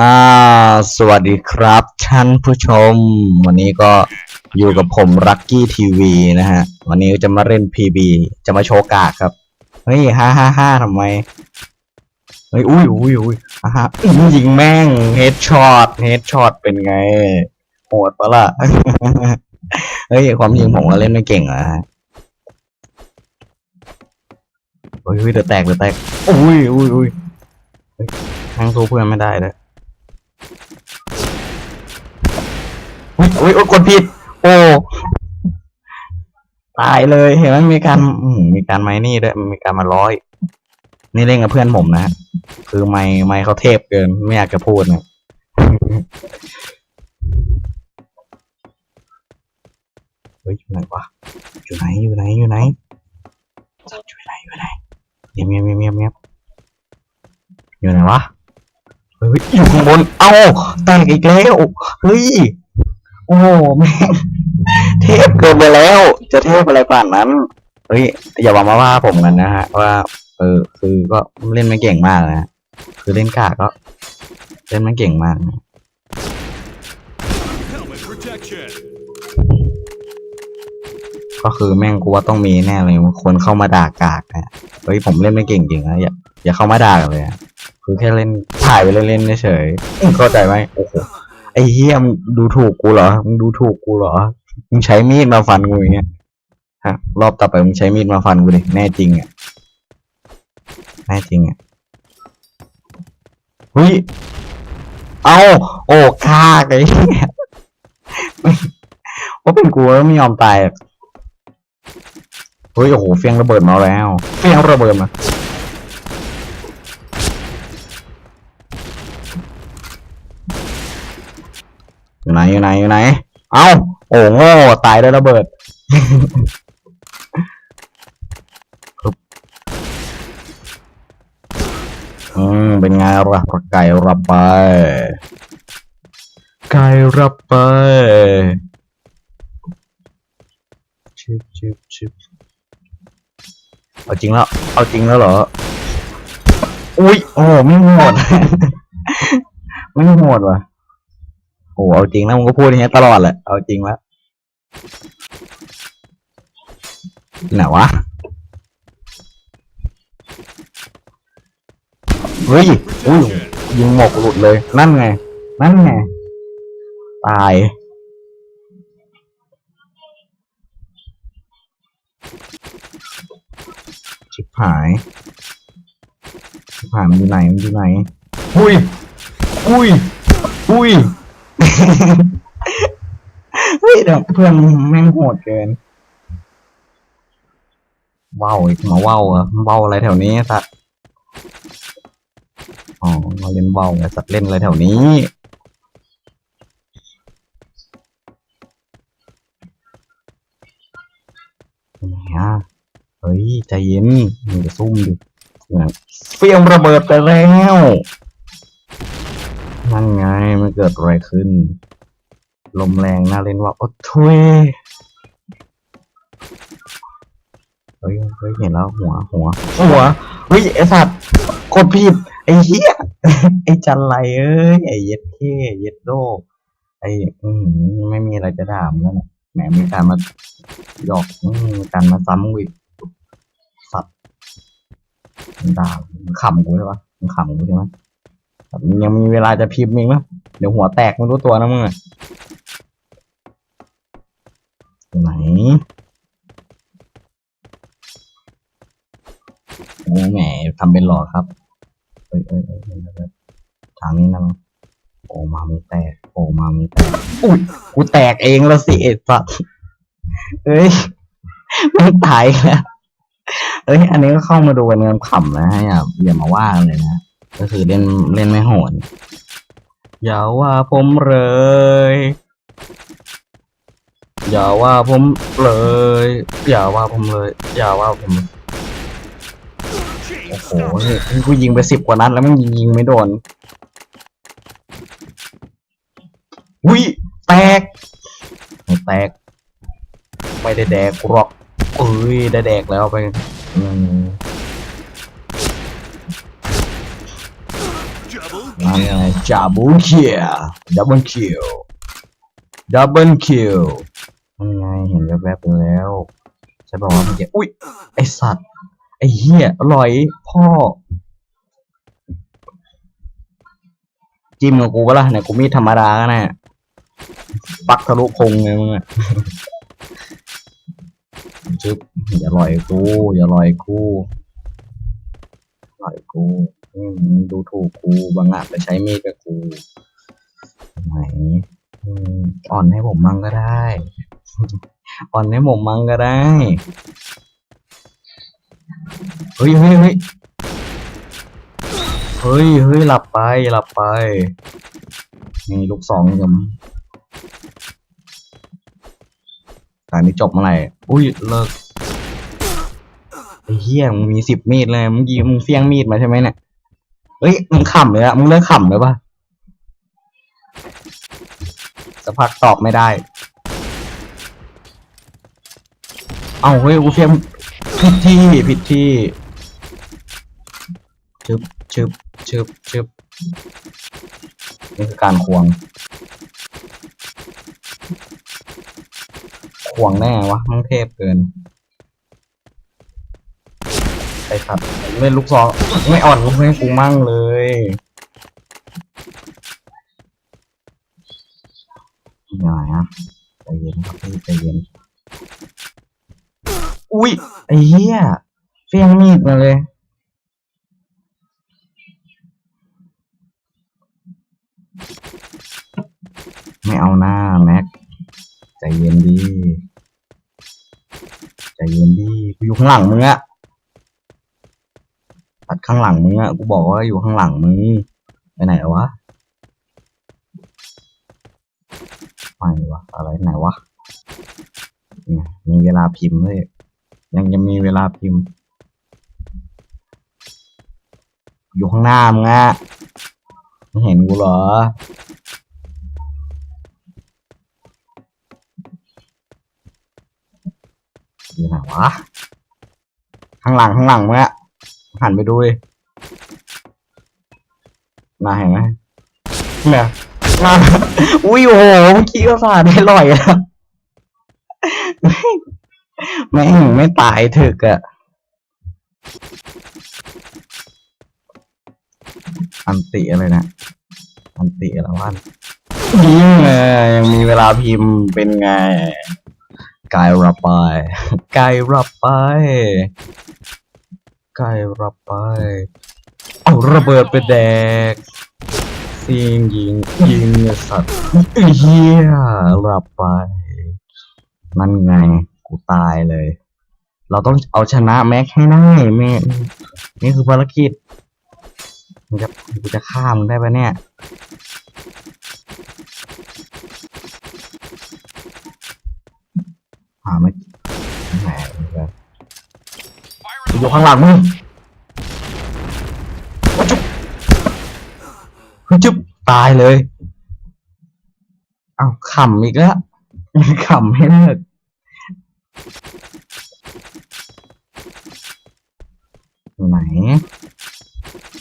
อ่าสวัสดีครับท่านผู้ชม วันนี้ก็อยู่กับผมรักกี้ทีวีนะฮะ วันนี้จะมาเล่น PB จะมาโชว์กากครับ เฮ้ยฮ่าฮ่าฮ่าทำไม เฮ้ย อุ้ยอุ้ยอุ้ยฮ่าฮ่ายิงแม่งเฮดช็อตเฮดช็อตเป็นไง โหดปะล่ะ เฮ้ย ความจริงผมก็เล่นไม่เก่งอะฮะเฮ้ยเฮ้ยเดือดแตกเดือดแตกอุ้ยอุ้ยอุ้ยทั้งสู้เพื่อนไม่ได้เลย อุ้ยอุ้ยอุ๊ยกดผิด โอ้ตายเลยเห็นไหมมีการมีการไม้นี่ด้วยมีการมาร้อย นี่เล่นกับเพื่อนผมนะ คือไม้ไม้เขาเทพเกิน ไม่อยากจะพูดนะเฮ้ยอยู่ไหนวะอยู่ไหนอยู่ไหนอยู่ไหนอยู่ไหนอยู่ไหนเงียบเงียบเงียบเงียบเงียบอยู่ไหนวะเฮ้ยอยู่ข้างบนเอ้าแตกอีกแล้วเฮ้ย โอ้โหแม่งเทพเกินไปแล้ว จะเทพอะไรป่านนั้น เฮ้ยอย่าบอกมาว่าผมกันนะฮะว่า เออ คือก็เล่นไม่เก่งมากนะฮะคือเล่นกากก็ เล่นไม่เก่งมากนะ Helmet protection. ก็คือแม่งกูว่าต้องมีแน่เลยคนเข้ามาด่ากากนะเฮ้ยผมเล่นไม่เก่งจริงนะอย่าอย่าเข้ามาด่ากันเลยอะคือแค่เล่นถ่ายไปเล่นๆเฉยๆอื้อเข้าใจไหมโอ้โห ไอ้เฮียมดูถูกกูเหรอ มึงดูถูกกูเหรอ มึงใช้มีดมาฟันกูอย่างเงี้ย ฮะ รอบต่อไปมึงใช้มีดมาฟันกูดิ แน่จริงอะ แน่จริงอะเฮ้ย เอาโอ้ฆ่าไอ้เหี้ยว่าเป็นกูแล้วไม่ยอมตายเฮ้ย โอ้โห เฟียงระเบิดมาแล้ว เฟียงระเบิดมา ไหนอยู่ไหนอยู่ไหน เอ้า โอ้โง่ตายด้วยระเบิดอืมเป็นไงล่ะไก่รับไป ไก่รับไปชิบชิบชิบเอาจริงแล้ว เอาจริงแล้วเหรอ อุ้ย โอ้ไม่โหดไม่โหดว่ะ โอ้เอาจริงแล้วมึงก็พูดอย่างเงี้ยตลอดแหละเอาจริงล้วที่ไหนวะเฮ้ยอุ้ยยิงหมกหลุดเลย นั่นไง นั่นไง ตาย ชิบหาย ชิบหายมันอยู่ไหน มันอยู่ไหน อุ้ย อุ้ย อุ้ย เฮ้ยเดี๋ยวเพื่อนแม่งโหดเกินว้าวอีกมาว้าวอะว้าวอะไรแถวนี้สัตว์อ๋อมาเล่นว้าวไงสัตว์เล่นอะไรแถวนี้เนไงอะเฮ้ยใจเย็นมึงจะซุ่มดิเนี่ยเฟี้ยงระเบิดไปแล้ว นั่นไงมันเกิดอะไรขึ้น ลมแรงน่าเล่นว่าโอ้ทุยเฮ้ยเฮ้ยเห็นแล้วหัวหัว หัวเฮ้ยไอสัตว์กดผิดไอ้เหี้ยไอ้จันไรเอ้ยไอ้เย็ดเท่เย็ดโดไอ้อืมไม่มีอะไรจะถามแล้วนะแหมมีการมาหยอกอืมมีการมาซ้ำกูอีกสัตว์ด่าขำกูใช่ปะขำกูใช่ไหม ยังมีเวลาจะพิมพ์มึงนะเดี๋ยวหัวแตกไม่รู้ตัวนะมึงอะอยู่ไหนโอ้แหมทำเป็นหล่อครับเอ้ยเอ้ยเอ้ยทางนี้นะมึงโอ้มามึงแตกโอ้มามึงแตกอุ้ยกูแตกเองแล้วสิไอ้สัตว์เอ้ยไม่ตายแล้วเอ้ย อันนี้ก็เข้ามาดูกันเงินขำนะอย่าอย่ามาว่ากันเลยนะ ก็คือเล่นเล่นไม่โหดอย่าว่าผมเลยอย่าว่าผมเลย อย่าว่าผมเลย อย่าว่าผมโอ้โหนี่กูยิงไปสิบกว่านัดแล้วมันยิงยิงไม่โดนอุ้ยแตกไม่แตก ไม่ได้แดกกูหรอกเอ้ยได้แดกแล้วไปอืม Double นั่นไง จับบูคิวดับเบิลคิวดับเบิลคิวนั่นไงเห็นแวบๆแล้วใช่ป่าวว่าเมื่อกี้อุ้ยไอสัตว์ไอเหี้ยอร่อยพ่อ จิ้มกับกูปะล่ะเนี่ยกูมีดธรรมดาก็แน่ปักทะลุพงเลยมึงอะจึ๊บอย่าลอยกู อย่าลอยกูลอยกูอืม ดูถูกกูบางอาจไปใช้มีดกับกูไหนอ่อนให้ผมมั่งก็ได้ อ่อนให้ผมมั่งก็ได้ เฮ้ยเฮ้ยเฮ้ยเฮ้ยเฮ้ยหลับไปหลับไป นี่ลูกสองยังแต่นี้จบเมื่อไหร่ อุ้ยเลิกไอ้เหี้ยมึงมีสิบมีดเลยมึงยิงมึงเฟี้ยงมีดมาใช่ไหมเนี่ย เฮ้ยมึงขำเลยอะมึงเลิกขำเลยปะสักพักตอบไม่ได้ เอาเฮ้ยกูเฟี้ยงผิดที่ผิดที่ชึบชึบชึบชึบนี่คือการควง ควงแน่วะมังเทพเกินไป ครับเล่นลูกซองไม่อ่อนลูกให้กูมั่งเลยยังไงอะใจเย็นครับใจเย็น อุ้ยไอ้เหี้ยเฟี้ยงมีดมาเลยไม่เอาหน้าแม็กใจเย็นดีใจเย็นดีกูอยู่ข้างหลังมึงอะ ตัดข้างหลังมึงอะกูบอกว่าอยู่ข้างหลังมึงไปไหนวะไม่วะอะไรไหนวะเนี่ยมีเวลาพิมพ์เลยยังจะมีเวลาพิมพ์ อยู่ข้างหน้ามึงอะไม่เห็นกูเหรออยู่ไหนวะ ข้างหลังข้างหลังมึงอะ หันไปดูดิน่าเห็นไหมเนี่ยน่าอุ้ยโอ้โหเมื่อกี้ก็สาดได้ลอยแล้วแม่งไม่ตายถึกอะอันติอะไรนะอันติอะไรวะยิงไงยังมีเวลาพิมพ์เป็นไงกายรับไปกายรับไป กล้รับไป เอาระเบิดไปแดกซิงยิงยิงสัตว์เฮียรับไปนั่นไงกูตายเลย เราต้องเอาชนะแม็กให้ได้แม่นี่คือภารกิจมึงจะกูจะฆ่ามึงได้ปะเนี่ย หาไม่แหมแบบอยู่ ข้างหลังมึงโอ้จุ๊บเฮ้ยจุ๊บตายเลย เอ้าขำอีกแล้วขำให้เลิกอยู่ไหน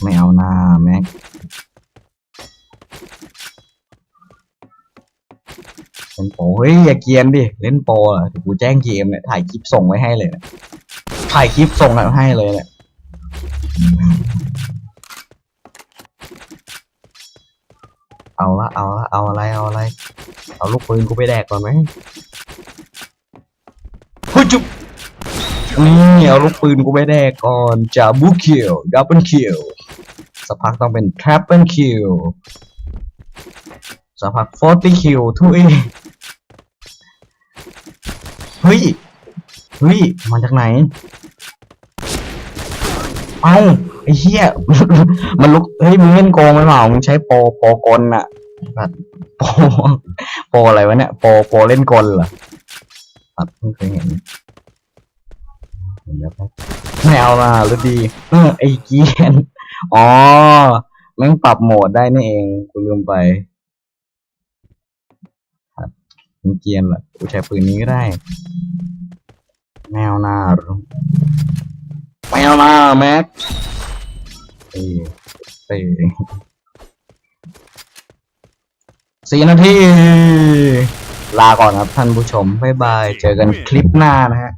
ไม่เอาหน้าแม็กเล่นโปรเฮ้ยอย่าเกรียนดิ เล่นโปรอะเดี๋ยวกูแจ้งเกมเนี่ยถ่ายคลิปส่งไว้ให้เลยเนี่ย ถ่ายคลิปส่งให้เลยเนี่ยเอาละเอาละเอาอะไรเอาอะไร เอาลูกปืนกูไปแดกก่อนไหมเฮ้ยจุ๊บนี่เอาลูกปืนกูไปแดกก่อนจะบูคิวดับเบิลคิวสักพักต้องเป็นทรัพเปิลคิวสักพักฟอร์ตี้คิวทุยเฮ้ย ฮ้ยมาจากไหนเอาไอ้เหี้ยมันลุกเฮ้ยมึงเล่นโกงไหมเปล่ามึงใช้โปรโปรกลน่ะแบบโปรโปรอะไรวะเนี่ยโปรโปรเล่นกลเหรอตัดเพิ่งเคยเห็นเห็นแล้วครับไม่เอาละรือดีเออไอ้เกียนอ๋อแม่งปรับโหมดได้นี่เองกูลืมไปมึงเกียนเหรอกูใช้ปืนนี้ก็ได้ แมวหน้าแมวหน้าแม็กเสี่สี่นาที ลาก่อนครับท่านผู้ชม บ๊ายบาย เจอกันคลิปหน้านะฮะ